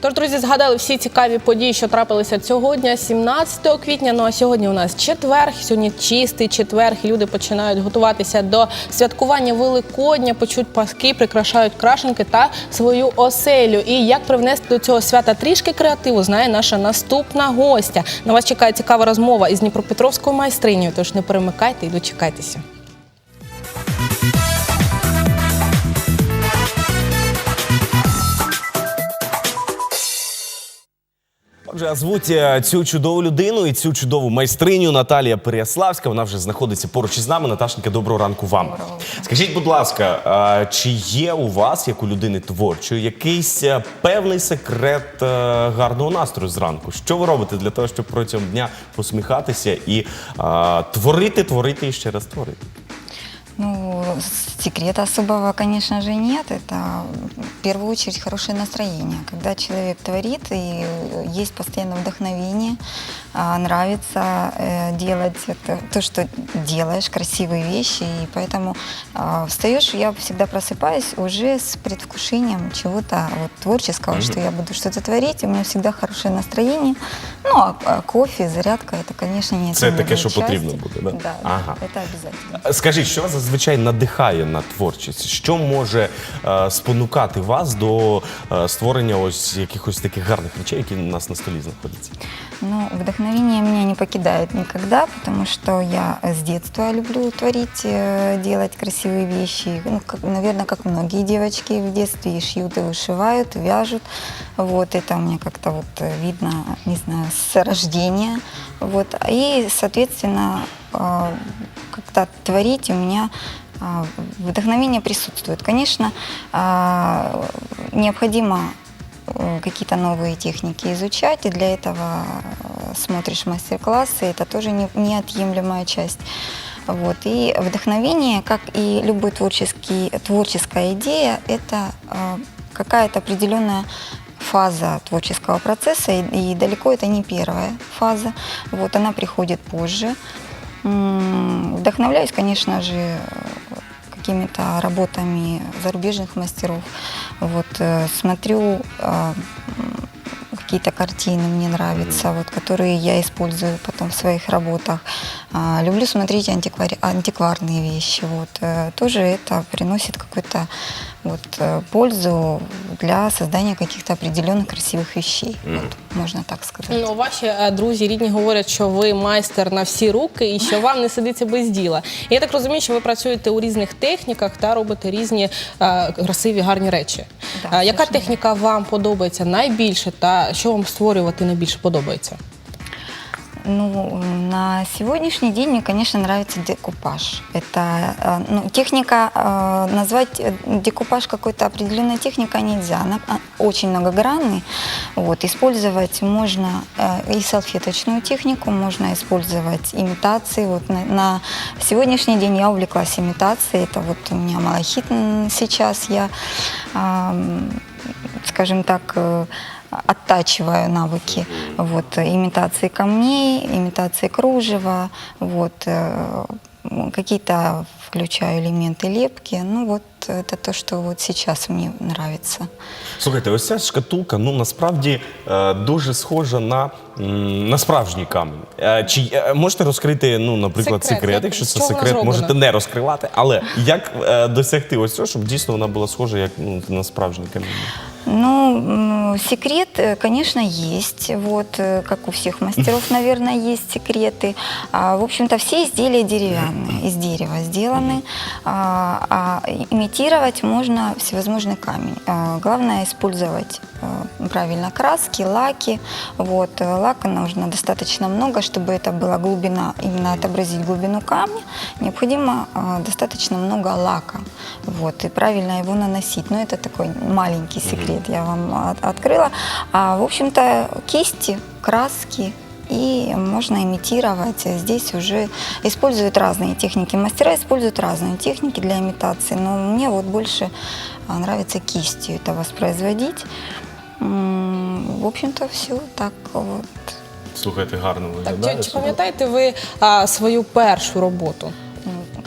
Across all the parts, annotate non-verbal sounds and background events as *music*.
Тож, друзі, згадали всі цікаві події, що трапилися цього дня, 17 квітня. Ну а сьогодні у нас четверг, сьогодні чистий четверг. Люди починають готуватися до святкування Великодня, почуть паски, прикрашають крашенки та свою оселю. І як привнести до цього свята трішки креативу, знає наша наступна гостя. На вас чекає цікава розмова із Дніпропетровською майстринею. Тож не перемикайте і дочекайтеся. Отже, а звуть е, цю чудову людину і цю чудову майстриню Наталія Переяславська. Вона вже знаходиться поруч із нами. Наташенька, доброго ранку вам. Скажіть, будь ласка, а чи є у вас, як у людини творчої, якийсь е, певний секрет е, гарного настрою зранку? Що ви робите для того, щоб протягом дня посміхатися і а, творити, творити і ще раз творити? Ну, секрета особого, конечно же, нет. Это в первую очередь хорошее настроение. Когда человек творит и есть постоянное вдохновение, а, нравится э, делать это, то, что делаешь, красивые вещи. И поэтому а, встаешь, я всегда просыпаюсь уже с предвкушением чего-то вот, творческого, что я буду что-то творить. У меня всегда хорошее настроение. Ну, а, кофе, зарядка, это, конечно, не Це таке, що потрібно буде, да? Да, Ага. это обязательно. Скажіть, що вас зазвичай надихає на творчість? Що може е, спонукати вас до е, створення ось якихось таких гарних речей, які у нас на столі знаходяться? Ну, вдохновение меня не покидает никогда, потому что я с детства люблю творить, э, делать красивые вещи. Ну, как, наверное, как многие девочки в детстве и шьют, и вышивают, и вяжут. Вот это у меня как-то вот э, видно, не знаю, с рождения. Вот. И, соответственно, э, как-то творить у меня вдохновение присутствует. Конечно, необходимо какие-то новые техники изучать, и для этого э, смотришь мастер-классы, это тоже не- неотъемлемая часть. Вот. И вдохновение, как и творческий, творческая идея, это э, какая-то определенная фаза творческого процесса, и, далеко это не первая фаза. Вот, она приходит позже. Вдохновляюсь, конечно же, какими-то работами зарубежных мастеров. Вот, э, смотрю э, м, какие-то картины мне нравятся, вот, которые я использую потом в своих работах. А, люблю смотреть антиквари- антикварные вещи. Вот, э, тоже это приносит какую-то вот, э, пользу для создания каких-то определенных красивых вещей. Вот, можно так сказать. Ну, ваші е, друзі рідні говорять, що ви майстер на всі руки і що вам не сидиться без діла. І я так розумію, що ви працюєте у різних техніках та робите різні е, красиві гарні речі. Да, Е, яка совершенно техніка вам подобається найбільше, та що вам створювати найбільше подобається? Ну, на сегодняшний день мне, конечно, нравится декупаж. Это э, ну, техника, э, назвать э, декупаж какой-то определенной техникой нельзя. Она а, очень многогранный. Вот, использовать можно и салфеточную технику, можно использовать имитации. Вот на, на сегодняшний день я увлеклась имитацией. Это вот у меня малахит сейчас. Я, скажем так, оттачиваю навыки вот, э, имитации камней, имитации кружева, вот, э, м, какие-то включаю элементы лепки. Ну вот это то, что вот сейчас мне нравится. Слухайте, ось ця шкатулка ну насправді е, дуже схожа на, м, на справжній камінь. Е, чи е, можете розкрити, ну, наприклад, Секрет. секрет, Як- якщо з це чого вона секрет, зроблена? можете не розкривати, але як е, досягти ось цього, щоб дійсно вона була схожа як ну, на справжній камінь? Ну, секрет, э, конечно, есть. Вот, э, как у всех мастеров, *laughs* наверное, есть секреты. А, в общем-то, все изделия деревянные, из дерева сделаны. А, а имитировать можно всевозможный камень. А, главное использовать э, правильно краски, лаки. Вот, лака нужно достаточно много, чтобы это была глубина, именно отобразить глубину камня. Необходимо э, достаточно много лака. Вот, и правильно его наносить. Но это такой маленький секрет я вам от- открыла. А, в общем-то, кисти, краски, и можно имитировать. Здесь уже используют разные техники. Мастера используют разные техники для имитации, но мне вот больше а, нравится кистью это воспроизводить. М, В общем-то, все так вот. Слухайте, гарно Так, виглядає. чи, чи пам'ятаєте ви а, свою першу роботу?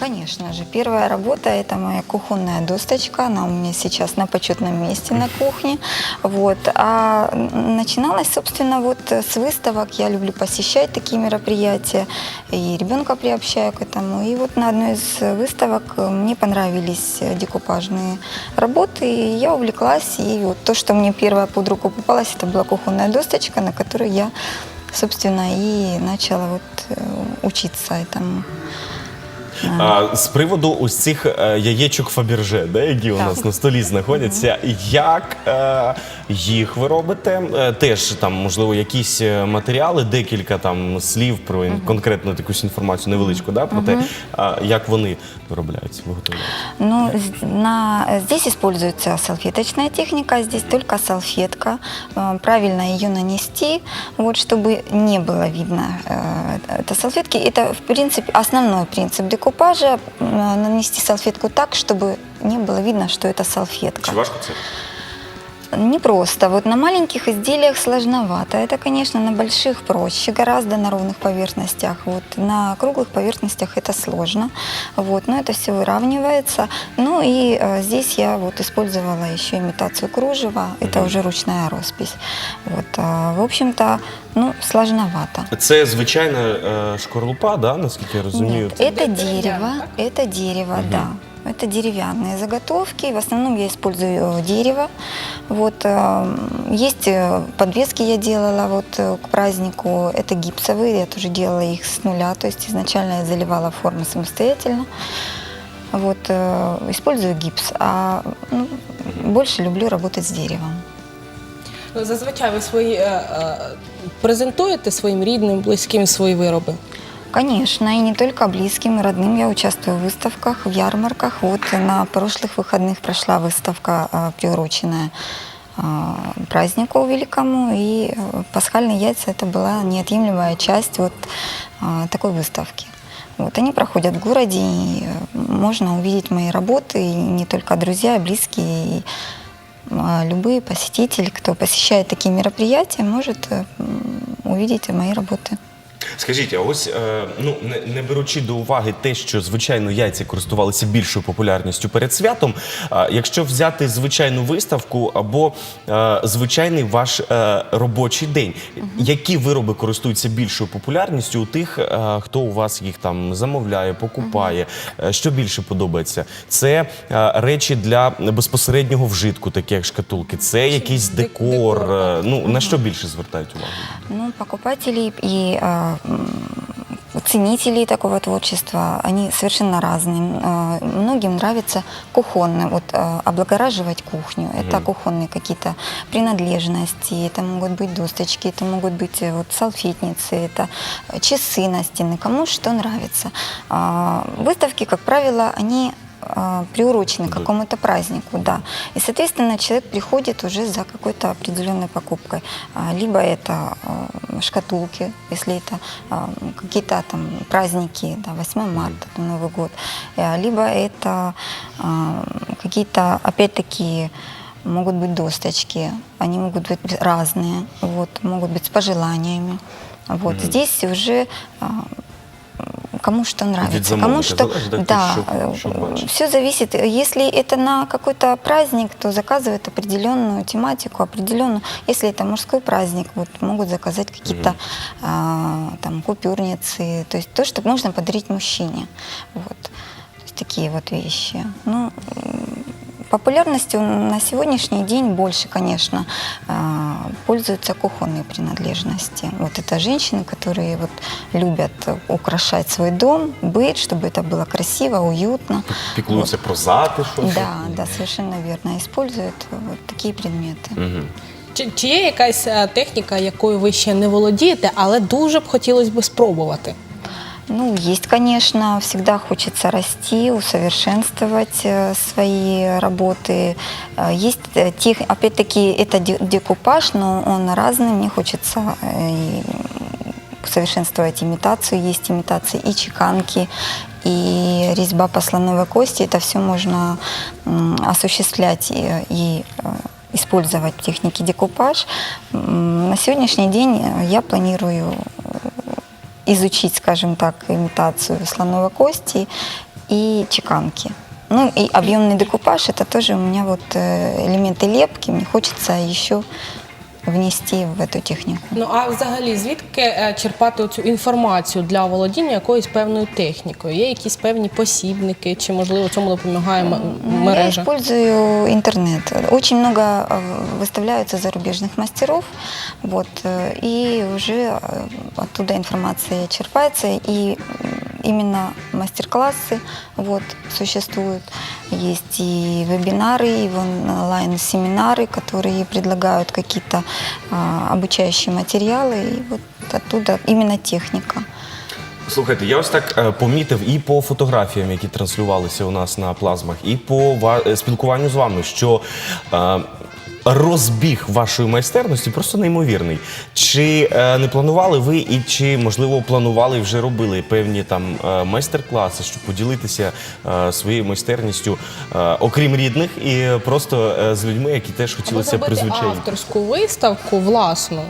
Конечно же. Первая работа – это моя кухонная досточка. Она у меня сейчас на почетном месте на кухне. Вот. А м, начиналось, собственно, вот с выставок. Я люблю посещать такие мероприятия. И ребенка приобщаю к этому. И вот на одной из выставок мне понравились декупажные работы. И я увлеклась. И вот то, что мне первое под руку попалось, это была кухонная досточка, на которой я, собственно, и начала вот э, учиться этому. А, з приводу ось цих е, яєчок Фаберже, да, які у Так. нас на столі знаходяться, як е, їх ви робите? Е, теж там, можливо, якісь е, матеріали, декілька там слів про ін- конкретну якусь інформацію невеличку, да, про те, а, як вони виробляються, виготовляються. Ну, з- на, здесь используется салфеточная техника, здесь только салфетка. Э, Правильно ее нанести, вот, чтобы не было видно э, это салфетки. Это, в принципе, основной принцип декупажа э, нанести салфетку так, чтобы не было видно, что это салфетка. Чи важко це? Не просто. Вот на маленьких изделиях сложновато. Это, конечно, на больших проще, гораздо на ровных поверхностях. Вот на круглых поверхностях это сложно. Вот, но это все выравнивается. Ну и э, здесь я вот использовала еще имитацию кружева. Это уже ручная роспись. Вот, а, в общем-то, ну, сложновато. Це звичайна е, шкорлупа, да, наскільки я розумію. Нет, это деревянно, дерево, да? это дерево, да. Это деревянные заготовки. В основном я использую э, дерево. Вот, э, есть э, подвески я делала вот, э, к празднику. Это гипсовые, я тоже делала их с нуля. То есть изначально я заливала формы самостоятельно. Вот, э, использую гипс. А ну, больше люблю работать с деревом. Ну, зазвичай ви свої е, е, презентуєте своїм рідним, близьким свої вироби. Конечно, и не только близким и родным. Я участвую в выставках, в ярмарках. Вот на прошлых выходных прошла выставка, а, приуроченная а, празднику великому. И э, пасхальные яйца – это была неотъемлемая часть вот а, такой выставки. Вот, они проходят в городе, и э, можно увидеть мои работы, и не только друзья, близкие, и любые посетители, кто посещает такие мероприятия, может э, увидеть мои работы. Скажіть, а ось е, ну не, не беручи до уваги те, що звичайно яйця користувалися більшою популярністю перед святом. е, якщо взяти звичайну виставку або е, звичайний ваш е, робочий день, які вироби користуються більшою популярністю у тих, е, хто у вас їх там замовляє, покупає? Е, Що більше подобається? Це е, речі для безпосереднього вжитку, такі як шкатулки, це якийсь декор. декор, е, Ну на що більше звертають увагу? Ну, покупателей и а, м, ценителей такого творчества, они совершенно разные. А, Многим нравится кухонное, вот а, облагораживать кухню. Это кухонные какие-то принадлежности, это могут быть досточки, это могут быть э, вот салфетницы, это часы настенные, кому что нравится. А, Выставки, как правило, они а, приурочены к какому-то празднику, да. И, соответственно, человек приходит уже за какой-то определенной покупкой. А, Либо это а, шкатулки, если это какие-то там праздники, да, 8 марта, Новый год, А, либо это какие-то, опять-таки, могут быть досточки, они могут быть разные, вот, могут быть с пожеланиями. Вот здесь уже кому что нравится, кому что, да, что бачит. все зависит. Если это на какой-то праздник, то заказывают определенную тематику, определенную. Если это мужской праздник, вот могут заказать какие-то а, там купюрницы, то есть то, что можно подарить мужчине, вот. То есть такие вот вещи. Ну, популярностью на сегодняшний день больше, конечно, а, пользуются кухонные принадлежности. Вот это женщины, которые вот любят украшать свой дом, быт, чтобы это было красиво, уютно. Піклуються про затишок. Да, да, совершенно верно. Используют вот такие предметы. Мгм. Чи, чи є якась е, техніка, якою ви ще не володієте, але дуже б хотілося б спробувати? Ну, есть, конечно, всегда хочется расти, усовершенствовать э, свои работы. Э, Есть, э, тех, опять-таки, это де- декупаж, но он разный. Мне хочется и усовершенствовать имитацию. Есть имитации и чеканки, и резьба по слоновой кости. Это все можно осуществлять и, и, использовать в технике декупаж. На сегодняшний день я планирую изучить, скажем так, имитацию слоновой кости и чеканки. Ну и объемный декупаж это тоже у меня вот э, элементы лепки. Мне хочется еще внести в эту технику. Ну а взагалі, звідки е, черпати цю інформацію для володіння якоюсь певною технікою? Є якісь певні посібники, чи можливо цьому допомагає м- Ну, Я мережа? использую интернет. Очень много э, выставляются зарубежных мастеров, вот, э, и уже э, оттуда информация черпается, и м, именно мастер-классы вот, существуют. Есть и вебинары, и онлайн-семинары, которые предлагают какие-то а, обучающие материалы, и вот оттуда именно техника. Слухайте, я ось так е, помітив і по фотографіям, які транслювалися у нас на плазмах, і по ва- е, спілкуванню з вами, що е, розбіг вашої майстерності просто неймовірний. Чи е, не планували ви, і чи можливо планували і вже робили певні там е, майстер-класи, щоб поділитися е, своєю майстерністю, е, окрім рідних, і просто е, з людьми, які теж Або хотіли це зробити призвичайно? авторську виставку власну.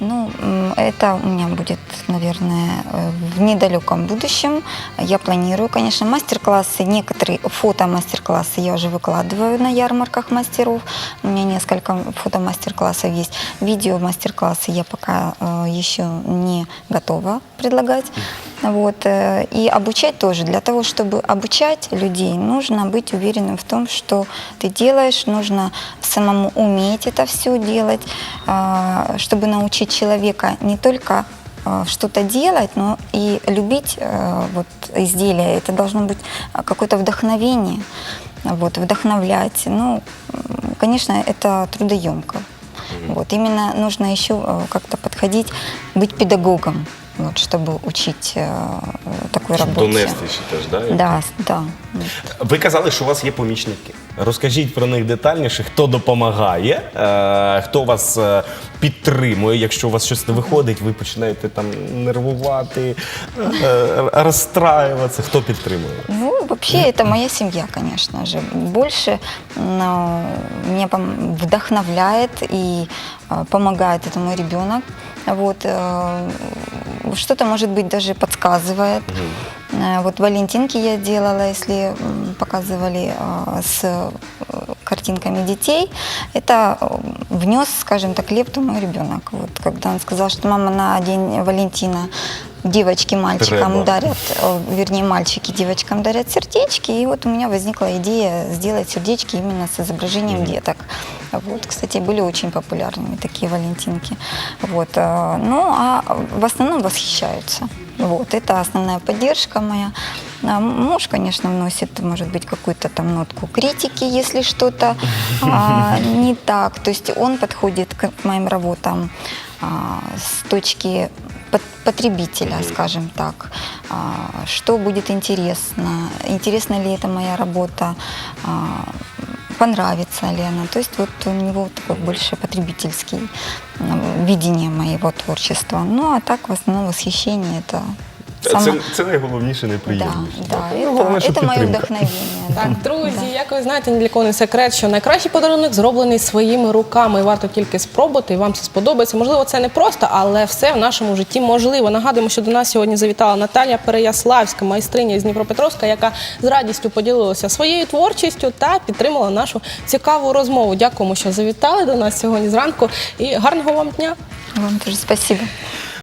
Ну, м, это у меня будет, наверное, э, в недалеком будущем. Я планирую, конечно, мастер-классы, некоторые фото-мастер-классы я уже выкладываю на ярмарках мастеров. У меня несколько фото-мастер-классов есть. Видео-мастер-классы я пока э, еще не готова предлагать. Вот, э, и обучать тоже. Для того, чтобы обучать людей, нужно быть уверенным в том, что ты делаешь, нужно самому уметь это все делать, а, чтобы научить человека не только а, что-то делать, но и любить э, вот, изделие. Это должно быть а, какое-то вдохновение, вот, вдохновлять. Ну, конечно, это трудоемко. Вот, именно нужно еще э, как-то подходить, быть педагогом, вот, чтобы учить э, такой Щоб работе. донести ще теж, да? Да, да. Ви казали, що у вас є помічники. Розкажіть про них детальніше, хто допомагає, е, хто вас е, підтримує. Якщо у вас щось не виходить, ви починаєте там нервувати, е, розстраюватися. Хто підтримує? Ну, вообще, это моя семья, конечно же. Больше но, меня пом- вдохновляет и э, помогает это мой ребенок. Вот, э, что-то, может быть, даже подсказывает. Э, Вот Валентинки я делала, если м, показывали э, с э, картинками детей. Это э, внес, скажем так, лепту мой ребенок. Вот, когда он сказал, что мама на день Валентина девочки мальчикам Треба. дарят, э, вернее, мальчики девочкам дарят сердечки. И вот у меня возникла идея сделать сердечки именно с изображением деток. Вот, кстати, были очень популярными такие валентинки. Вот, э, ну, а в основном восхищаются. Вот, это основная поддержка моя. А муж, конечно, вносит, может быть, какую-то там нотку критики, если что-то а, *laughs* не так. То есть он подходит к моим работам а, с точки пот- потребителя, скажем так. А, Что будет интересно? Интересна ли это моя работа? А, Понравится ли она? То есть вот у него такой больше потребительский видение моего творчества. Ну а так в основном восхищение это Це, це найголовніше, Да, найприємніше. да, Ну, головне, що мое підтримка. вдохновение. да. Так, друзі, як ви знаєте, ні для кого не секрет, що найкращий подарунок зроблений своїми руками. І варто тільки спробувати, і вам це сподобається. Можливо, це не просто, але все в нашому житті можливо. Нагадуємо, що до нас сьогодні завітала Наталія Переяславська, майстриня з Дніпропетровська, яка з радістю поділилася своєю творчістю та підтримала нашу цікаву розмову. Дякуємо, що завітали до нас сьогодні зранку. І гарного вам дня! Вам тоже спасибо.